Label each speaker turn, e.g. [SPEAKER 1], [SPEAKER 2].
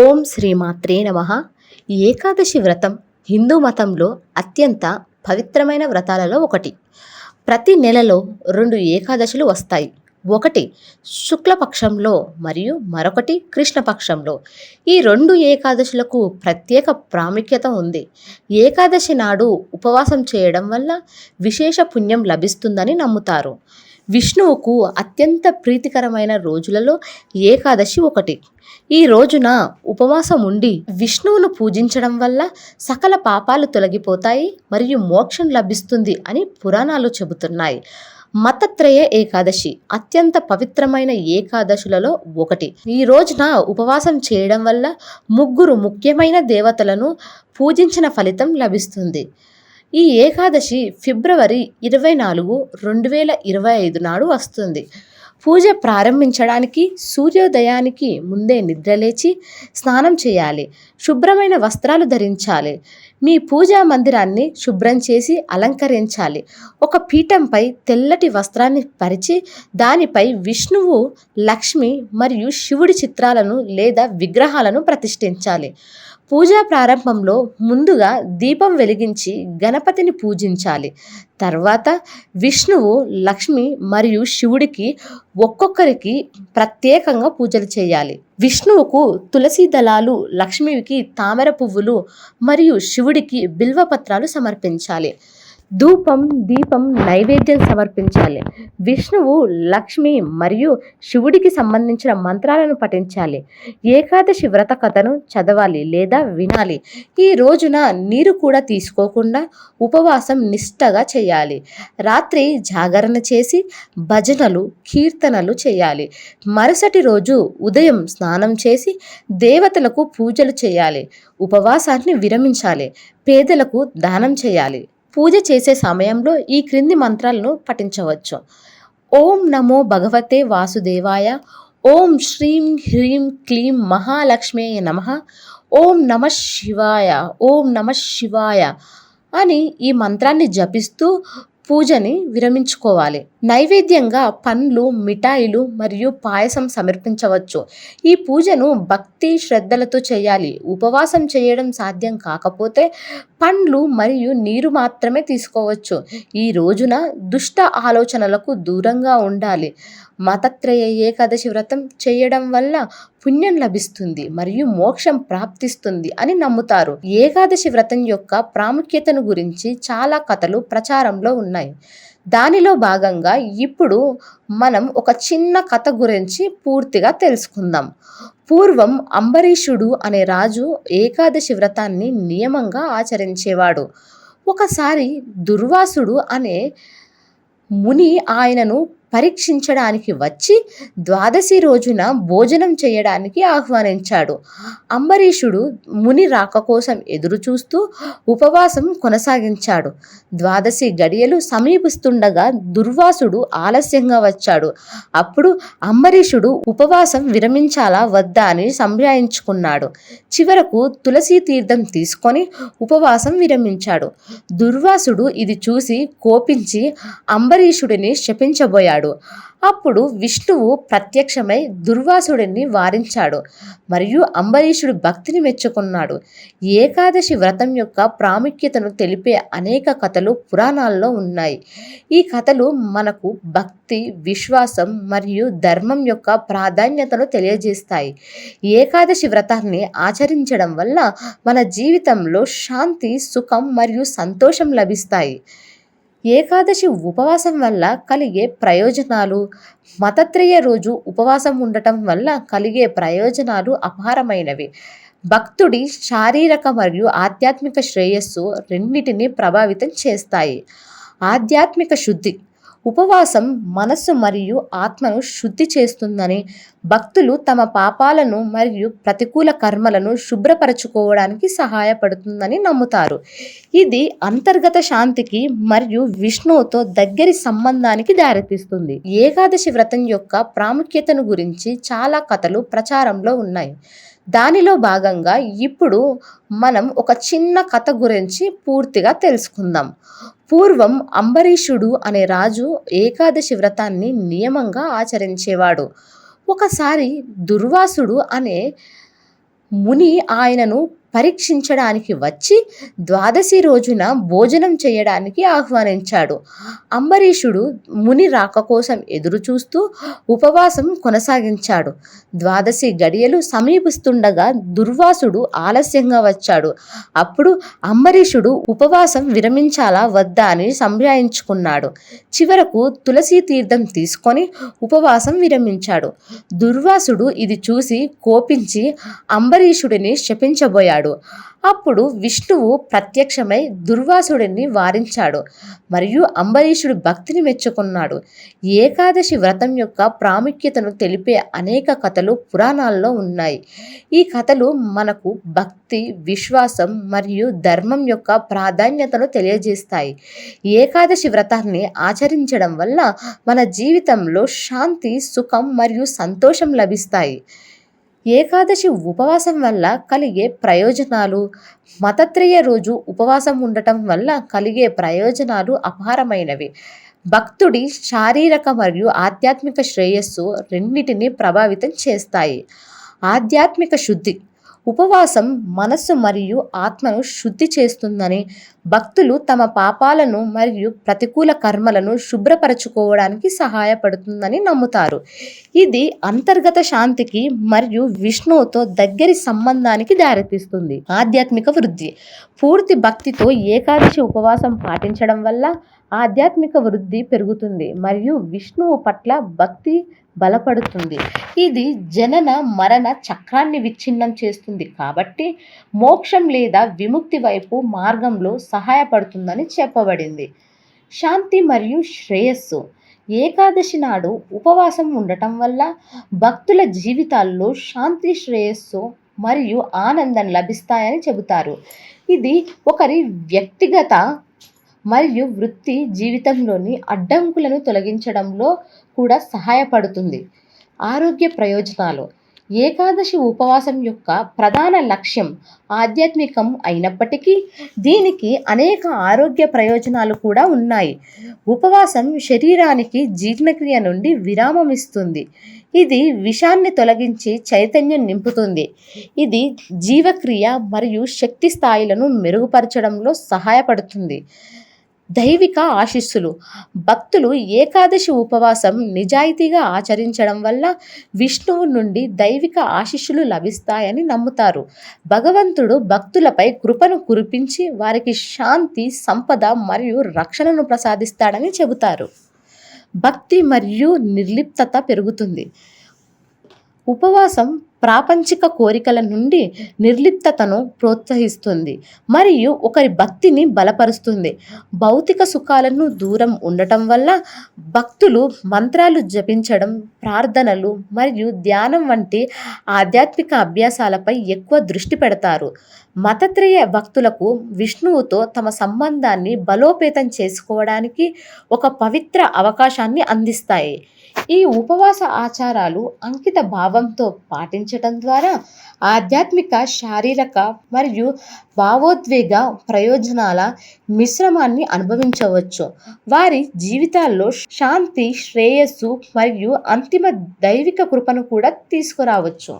[SPEAKER 1] ఓం శ్రీమాత్రే నమ. ఏకాదశి వ్రతం హిందూ మతంలో అత్యంత పవిత్రమైన వ్రతాలలో ఒకటి. ప్రతి నెలలో రెండు ఏకాదశులు వస్తాయి. ఒకటి శుక్లపక్షంలో మరియు మరొకటి కృష్ణపక్షంలో. ఈ రెండు ఏకాదశులకు ప్రత్యేక ప్రాముఖ్యత ఉంది. ఏకాదశి నాడు ఉపవాసం చేయడం వల్ల విశేష పుణ్యం లభిస్తుందని నమ్ముతారు. విష్ణువుకు అత్యంత ప్రీతికరమైన రోజులలో ఏకాదశి ఒకటి. ఈ రోజున ఉపవాసం ఉండి విష్ణువును పూజించడం వల్ల సకల పాపాలు తొలగిపోతాయి మరియు మోక్షం లభిస్తుంది అని పురాణాలు చెబుతున్నాయి. మతత్రయ ఏకాదశి అత్యంత పవిత్రమైన ఏకాదశులలో ఒకటి. ఈ రోజున ఉపవాసం చేయడం వల్ల ముగ్గురు ముఖ్యమైన దేవతలను పూజించిన ఫలితం లభిస్తుంది. ఈ ఏకాదశి ఫిబ్రవరి ఇరవై నాలుగు రెండు వేల ఇరవై ఐదు నాడు వస్తుంది. పూజ ప్రారంభించడానికి సూర్యోదయానికి ముందే నిద్రలేచి స్నానం చేయాలి. శుభ్రమైన వస్త్రాలు ధరించాలి. మీ పూజా మందిరాన్ని శుభ్రం చేసి అలంకరించాలి. ఒక పీఠంపై తెల్లటి వస్త్రాన్ని పరిచి దానిపై విష్ణువు లక్ష్మి మరియు శివుడి చిత్రాలను లేదా విగ్రహాలను ప్రతిష్ఠించాలి. పూజా ప్రారంభంలో ముందుగా దీపం వెలిగించి గణపతిని పూజించాలి. తర్వాత విష్ణువు లక్ష్మి మరియు శివుడికి ఒక్కొక్కరికి ప్రత్యేకంగా పూజలు చేయాలి. విష్ణువుకు తులసి దళాలు లక్ష్మికి తామర పువ్వులు మరియు శివుడికి బిల్వపత్రాలు సమర్పించాలి. ధూపం దీపం నైవేద్యం సమర్పించాలి. విష్ణువు లక్ష్మి మరియు శివుడికి సంబంధించిన మంత్రాలను పఠించాలి. ఏకాదశి వ్రత కథను చదవాలి లేదా వినాలి. ఈ రోజున నీరు కూడా తీసుకోకుండా ఉపవాసం నిష్టగా చేయాలి. రాత్రి జాగరణ చేసి భజనలు కీర్తనలు చేయాలి. మరుసటి రోజు ఉదయం స్నానం చేసి దేవతలకు పూజలు చేయాలి. ఉపవాసాన్ని విరమించాలి. పేదలకు దానం చేయాలి. పూజ చేసే సమయంలో ఈ క్రింది మంత్రాలను పఠించవచ్చు. ఓం నమో భగవతే వాసుదేవాయ ఓం శ్రీం హ్రీం క్లీం మహాలక్ష్మే నమ ఓం నమ శివాయ ఓం నమ శివాయ అని ఈ మంత్రాన్ని జపిస్తూ పూజని విరమించుకోవాలి. నైవేద్యంగా పండ్లు మిఠాయిలు మరియు పాయసం సమర్పించవచ్చు. ఈ పూజను భక్తి శ్రద్ధలతో చేయాలి. ఉపవాసం చేయడం సాధ్యం కాకపోతే పండ్లు మరియు నీరు మాత్రమే తీసుకోవచ్చు. ఈ రోజున దుష్ట ఆలోచనలకు దూరంగా ఉండాలి. మతత్రయ ఏకాదశి వ్రతం చేయడం వల్ల పుణ్యం లభిస్తుంది మరియు మోక్షం ప్రాప్తిస్తుంది అని నమ్ముతారు. ఏకాదశి వ్రతం యొక్క ప్రాముఖ్యతను గురించి చాలా కథలు ప్రచారంలో ఉన్నాయి. దానిలో భాగంగా ఇప్పుడు మనం ఒక చిన్న కథ గురించి పూర్తిగా తెలుసుకుందాం. పూర్వం అంబరీషుడు అనే రాజు ఏకాదశి వ్రతాన్ని నియమంగా ఆచరించేవాడు. ఒకసారి దుర్వాసుడు అనే ముని ఆయనను పరీక్షించడానికి వచ్చి ద్వాదశి రోజున భోజనం చేయడానికి ఆహ్వానించాడు. అంబరీషుడు ముని రాక కోసం ఎదురు చూస్తూ ఉపవాసం కొనసాగించాడు. ద్వాదశి గడియలు సమీపిస్తుండగా దుర్వాసుడు ఆలస్యంగా వచ్చాడు. అప్పుడు అంబరీషుడు ఉపవాసం విరమించాలా వద్దా అని సంభాయించుకున్నాడు చివరకు తులసి తీర్థం తీసుకొని ఉపవాసం విరమించాడు. దుర్వాసుడు ఇది చూసి కోపించి అంబరీషుడిని శపించబోయాడు. అప్పుడు విష్ణువు ప్రత్యక్షమై దుర్వాసుడిని వారించాడు. మరియు అంబరీషుడు భక్తిని మెచ్చుకున్నాడు. ఏకాదశి వ్రతం యొక్క ప్రాముఖ్యతను తెలిపే అనేక కథలు పురాణాల్లో ఉన్నాయి. ఈ కథలు మనకు భక్తి విశ్వాసం మరియు ధర్మం యొక్క ప్రాధాన్యతను తెలియజేస్తాయి. ఏకాదశి వ్రతాన్ని ఆచరించడం వల్ల మన జీవితంలో శాంతి సుఖం మరియు సంతోషం లభిస్తాయి. ఏకాదశి ఉపవాసం వల్ల కలిగే ప్రయోజనాలు మతత్రయ రోజు ఉపవాసం ఉండటం వల్ల కలిగే ప్రయోజనాలు అపారమైనవి. భక్తుడి శారీరక మరియు ఆధ్యాత్మిక శ్రేయస్సు రెండింటిని ప్రభావితం చేస్తాయి. ఆధ్యాత్మిక శుద్ధి ఉపవాసం మనస్సు మరియు ఆత్మను శుద్ధి చేస్తుందని భక్తులు తమ పాపాలను మరియు ప్రతికూల కర్మలను శుభ్రపరచుకోవడానికి సహాయపడుతుందని నమ్ముతారు. ఇది అంతర్గత శాంతికి మరియు విష్ణువుతో దగ్గరి సంబంధానికి దారితీస్తుంది. ఏకాదశి వ్రతం యొక్క ప్రాముఖ్యతను గురించి చాలా కథలు ప్రచారంలో ఉన్నాయి. దానిలో భాగంగా ఇప్పుడు మనం ఒక చిన్న కథ గురించి పూర్తిగా తెలుసుకుందాం. పూర్వం అంబరీషుడు అనే రాజు ఏకాదశి వ్రతాన్ని నియమంగా ఆచరించేవాడు. ఒకసారి దుర్వాసుడు అనే ముని ఆయనను పరీక్షించడానికి వచ్చి ద్వాదశి రోజున భోజనం చేయడానికి ఆహ్వానించాడు. అంబరీషుడు ముని రాక కోసం ఎదురు చూస్తూ ఉపవాసం కొనసాగించాడు. ద్వాదశి గడియలు సమీపిస్తుండగా దుర్వాసుడు ఆలస్యంగా వచ్చాడు. అప్పుడు అంబరీషుడు ఉపవాసం విరమించాలా వద్దా అని సంభాయించుకున్నాడు చివరకు తులసి తీర్థం తీసుకొని ఉపవాసం విరమించాడు. దుర్వాసుడు ఇది చూసి కోపించి అంబరీషుడిని శపించబోయాడు. అప్పుడు విష్ణువు ప్రత్యక్షమై దుర్వాసుడిని వారించాడు. మరియు అంబరీషుడు భక్తిని మెచ్చుకున్నాడు. ఏకాదశి వ్రతం యొక్క ప్రాముఖ్యతను తెలిపే అనేక కథలు పురాణాల్లో ఉన్నాయి. ఈ కథలు మనకు భక్తి విశ్వాసం మరియు ధర్మం యొక్క ప్రాధాన్యతను తెలియజేస్తాయి. ఏకాదశి వ్రతాన్ని ఆచరించడం వల్ల మన జీవితంలో శాంతి సుఖం మరియు సంతోషం లభిస్తాయి. ఏకాదశి ఉపవాసం వల్ల కలిగే ప్రయోజనాలు మతత్రయ రోజు ఉపవాసం ఉండటం వల్ల కలిగే ప్రయోజనాలు అపారమైనవి. భక్తుడి శారీరక మరియు ఆధ్యాత్మిక శ్రేయస్సు రెండింటిని ప్రభావితం చేస్తాయి. ఆధ్యాత్మిక శుద్ధి ఉపవాసం మనస్సు మరియు ఆత్మను శుద్ధి చేస్తుందని భక్తులు తమ పాపాలను మరియు ప్రతికూల కర్మలను శుభ్రపరచుకోవడానికి సహాయపడుతుందని నమ్ముతారు. ఇది అంతర్గత శాంతికి మరియు విష్ణువుతో దగ్గరి సంబంధానికి దారితీస్తుంది. ఆధ్యాత్మిక వృద్ధి. పూర్తి భక్తితో ఏకాదశి ఉపవాసం పాటించడం వల్ల ఆధ్యాత్మిక వృద్ధి పెరుగుతుంది మరియు విష్ణువు పట్ల భక్తి బలపడుతుంది. ఇది జనన మరణ చక్రాన్ని విచ్ఛిన్నం చేస్తుంది. కాబట్టి మోక్షం లేదా విముక్తి వైపు మార్గంలో సహాయపడుతుందని చెప్పబడింది. శాంతి మరియు శ్రేయస్సు. ఏకాదశి నాడు ఉపవాసం ఉండటం వల్ల భక్తుల జీవితాల్లో శాంతి శ్రేయస్సు మరియు ఆనందం లభిస్తాయని చెబుతారు. ఇది ఒకరి వ్యక్తిగత మరియు వృత్తి జీవితంలోని అడ్డంకులను తొలగించడంలో కూడా సహాయపడుతుంది. ఆరోగ్య ప్రయోజనాలు. ఏకాదశి ఉపవాసం యొక్క ప్రధాన లక్ష్యం ఆధ్యాత్మికం అయినప్పటికీ దీనికి అనేక ఆరోగ్య ప్రయోజనాలు కూడా ఉన్నాయి. ఉపవాసం శరీరానికి జీర్ణక్రియ నుండి విరామం ఇస్తుంది ఇది విషాన్ని తొలగించి చైతన్యం నింపుతుంది. ఇది జీవక్రియ మరియు శక్తి స్థాయిలను మెరుగుపరచడంలో సహాయపడుతుంది. దైవిక ఆశీస్సులు. భక్తులు ఏకాదశి ఉపవాసం నిజాయితీగా ఆచరించడం వల్ల విష్ణువు నుండి దైవిక ఆశీస్సులు లభిస్తాయని నమ్ముతారు. భగవంతుడు భక్తులపై కృపను కురిపించి వారికి శాంతి సంపద మరియు రక్షణను ప్రసాదిస్తాడని చెబుతారు. భక్తి మరియు నిర్లిప్తత పెరుగుతుంది. ఉపవాసం ప్రాపంచిక కోరికల నుండి నిర్లిప్తతను ప్రోత్సహిస్తుంది. మరియు ఒకరి భక్తిని బలపరుస్తుంది. భౌతిక సుఖాలను దూరం ఉండటం వల్ల భక్తులు మంత్రాలు జపించడం ప్రార్థనలు మరియు ధ్యానం వంటి ఆధ్యాత్మిక అభ్యాసాలపై ఎక్కువ దృష్టి పెడతారు. మతత్రయ భక్తులకు విష్ణువుతో తమ సంబంధాన్ని బలోపేతం చేసుకోవడానికి ఒక పవిత్ర అవకాశాన్ని అందిస్తాయి. ఈ ఉపవాస ఆచారాలు అంకిత భావంతో పాటించటం ద్వారా ఆధ్యాత్మిక శారీరక మరియు భావోద్వేగ ప్రయోజనాల మిశ్రమాన్ని అనుభవించవచ్చు. వారి జీవితాల్లో శాంతి శ్రేయస్సు మరియు అంతిమ దైవిక కృపను కూడా తీసుకురావచ్చు.